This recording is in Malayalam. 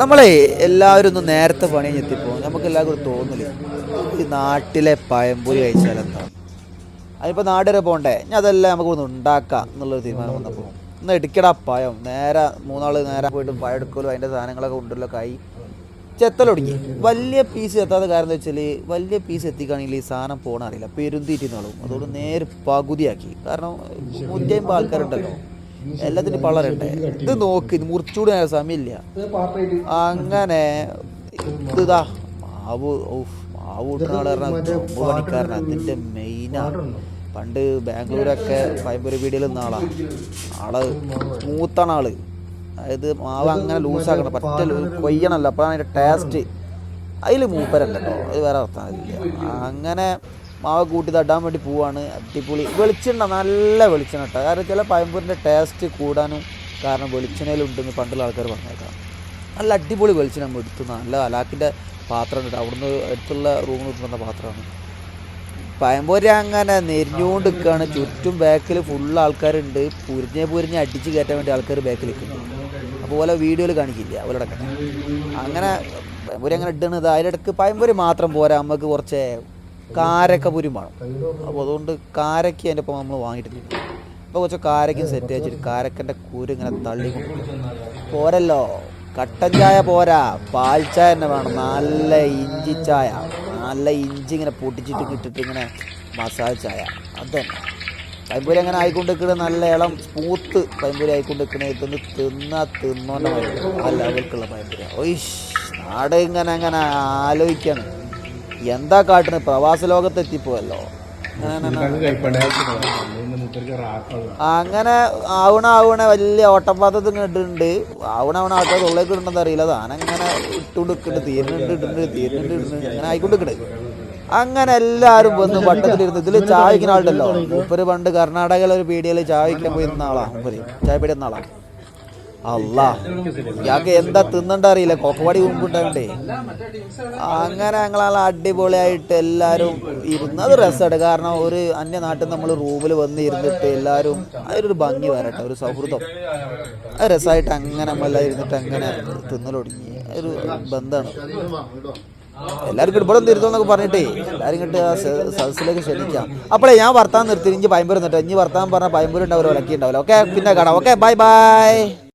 നമ്മളെ എല്ലാവരും ഒന്ന് നേരത്തെ പണി എത്തിപ്പോൾ നമുക്ക് എല്ലാവർക്കും തോന്നില്ല ഈ നാട്ടിലെ പഴംപൊരി കഴിച്ചാൽ എന്താ? അതിപ്പോൾ നാട് വരെ പോകണ്ടേ ഞാൻ അതെല്ലാം നമുക്ക് ഒന്ന് ഉണ്ടാക്കാം എന്നുള്ളൊരു തീരുമാനം വന്നപ്പോൾ ഒന്ന് എടുക്കടാ പഴം. നേരെ മൂന്നാൾ നേരെ പോയിട്ട് പഴം എടുക്കലും അതിന്റെ സാധനങ്ങളൊക്കെ ഉണ്ടല്ലോ കൈ ചെത്തലൊടുങ്ങി വലിയ പീസ് എത്താത്ത കാരണം എന്താ വെച്ചാൽ വലിയ പീസ് എത്തിക്കുകയാണെങ്കിൽ ഈ സാധനം പോകണ അറിയില്ല അതുകൊണ്ട് നേരെ പകുതിയാക്കി. കാരണം നൂറ്റമ്പത് ആൾക്കാരുണ്ടല്ലോ. എല്ലാത്തിനും പള്ളറണ്ടേ ഇത് നോക്ക് ഇത് മുറിച്ചുകൂടി സമയമില്ല. അങ്ങനെ ഇതാ മാവ് ഔഫ് മാവ് കൂട്ടുന്ന ആൾ പറഞ്ഞാൽ പണിക്കാരനാ അതിന്റെ മെയിനാണ് പണ്ട് ബാംഗ്ലൂരൊക്കെ ഫൈബർ വീഡിയോയിൽ നിന്ന ആളാ. ആൾ മൂത്താണ് ആൾ. അതായത് മാവ് അങ്ങനെ ലൂസാക്കണം പറ്റ കൊയ്യണല്ലോ അപ്പോഴാണ് അതിന്റെ ടേസ്റ്റ് അതിൽ മൂപ്പരല്ലോ അത് വേറെ അർത്ഥം അങ്ങനെ മാവ് കൂട്ടി തട്ടാൻ വേണ്ടി പോവാണ്. അടിപൊളി. വെളിച്ചെണ്ണ നല്ല വെളിച്ചെണ്ണ കേട്ടോ കാരണം ചില പഴംപൂരിന്റെ ടേസ്റ്റ് കൂടാനും കാരണം വെളിച്ചെണ്ണയിലുണ്ടെന്ന് പണ്ടുള്ള ആൾക്കാർ പറഞ്ഞേക്കാം. നല്ല അടിപൊളി വെളിച്ചെണ്ണ നമ്മൾ എടുത്തു. നല്ല അലാക്കിന്റെ പാത്രം ഉണ്ട് അവിടുന്ന് അടുത്തുള്ള റൂമിൽ കിട്ടുന്ന പാത്രമാണ്. പഴംപൊരി അങ്ങനെ നെരിഞ്ഞുകൊണ്ട് നിൽക്കുകയാണ് ചുറ്റും ബാക്കിൽ ഫുൾ ആൾക്കാരുണ്ട്. പുരിഞ്ഞ് പുരിഞ്ഞ് അടിച്ച് കയറ്റാൻ വേണ്ടി ആൾക്കാർ ബാക്കിൽ നിൽക്കുന്നു അപ്പോൾ ഓല വീഡിയോയിൽ കാണിക്കില്ല. അവരുടെ അങ്ങനെ പഴംപൊരി അങ്ങനെ ഇടുന്നത് അതിലിടക്ക് പഴംപൊരി മാത്രം പോരാ. നമുക്ക് കുറച്ച് കാരക്ക പുരി വേണം. അപ്പോൾ അതുകൊണ്ട് കാരക്ക അതിന്റെ ഒപ്പം നമ്മൾ വാങ്ങിയിട്ടില്ല. അപ്പോൾ കുറച്ച് കാരക്കും സെറ്റ് വെച്ചിട്ട് കാരക്കന്റെ കൂര് ഇങ്ങനെ തള്ളി പോരല്ലോ. കട്ടൻ ചായ പോരാ. പാൽ ചായ തന്നെ വേണം. നല്ല ഇഞ്ചി ചായ. നല്ല ഇഞ്ചി ഇങ്ങനെ പൊട്ടിച്ചിട്ട് ഇട്ടിട്ട് ഇങ്ങനെ മസാല ചായ. അത് തന്നെ പൈമ്പൂരി അങ്ങനെ ആയിക്കൊണ്ടിരിക്കുന്നത് നല്ല ഇളം സ്മൂത്ത് പൈമ്പൂരി ആയിക്കൊണ്ടിരിക്കുന്നത് ഇതൊന്ന് തിന്നാ തിന്നോണ്ട നല്ല ലെവൽക്കുള്ള പൈമ്പൂരി ഒയ്ഷ് നാട് ഇങ്ങനെ അങ്ങനെ ആലോചിക്കാണ്. എന്താ കാട്ടുന്നത് പ്രവാസ ലോകത്ത് എത്തിപ്പോയല്ലോ. അങ്ങനെ ആവണ ആവണ വലിയ ഓട്ടപ്പാത്രത്തിൽ ഇട്ടിട്ടുണ്ട് ആവണ ആവണ ആൾക്കാർ ഉള്ളിലേക്ക് ഇടുന്നത് അറിയില്ല. താനങ്ങനെ ഇട്ടുകൊടുക്കുന്നുണ്ട് തീരുന്നുണ്ട് ഇടുന്നുണ്ട് തീരുന്നുണ്ട് ഇടുന്നുണ്ട്. അങ്ങനെ ആയിക്കൊണ്ടിരിക്കണേ. അങ്ങനെ എല്ലാവരും വന്ന് വട്ടത്തിലിരുന്ന് ഇതിൽ ചായ വയ്ക്കുന്ന ആളുണ്ടല്ലോ. ഇപ്പൊ പണ്ട് കർണാടകയിലെ ഒരു പീടിയയിൽ ചായ വയ്ക്കാൻ ആളാണ് ആളാ. ചായ പീടിയ ആളാണ് ആളാ. അല്ലാ ഞങ്ങൾക്ക് എന്താ തിന്നണ്ട അറിയില്ല. കൊക്കവാടി മുമ്പുണ്ടായോണ്ടേ അങ്ങനെ ഞങ്ങൾ അടിപൊളിയായിട്ട് എല്ലാവരും ഇരുന്ന് അത് രസമാണ് കാരണം ഒരു അന്യ നാട്ടിൽ നമ്മൾ റൂമിൽ വന്ന് ഇരുന്നിട്ട് എല്ലാവരും അതിലൊരു ഭംഗി വരട്ടെ ഒരു സൗഹൃദം. അത് രസമായിട്ട് അങ്ങനെ നമ്മളെല്ലാം ഇരുന്നിട്ട് അങ്ങനെ തിന്നലൊടുങ്ങി ഒരു ബന്ധമാണ് എല്ലാവർക്കും ഇവിടെ തിരുത്തോന്നൊക്കെ പറഞ്ഞിട്ടേ എല്ലാവരും ഇങ്ങോട്ട് ആ സദസ്സിലേക്ക് ക്ഷണിക്കാം. അപ്പോഴേ ഞാൻ വർത്താൻ നിർത്തി. ഇനി പയമ്പൂർ നിന്നിട്ട് ഇനി വർത്താൻ പറഞ്ഞാൽ പയമ്പൂർ ഉണ്ടാവില്ല വിലക്കി ഉണ്ടാവില്ല. ഓക്കെ പിന്നെ കാണാം. Okay bye bye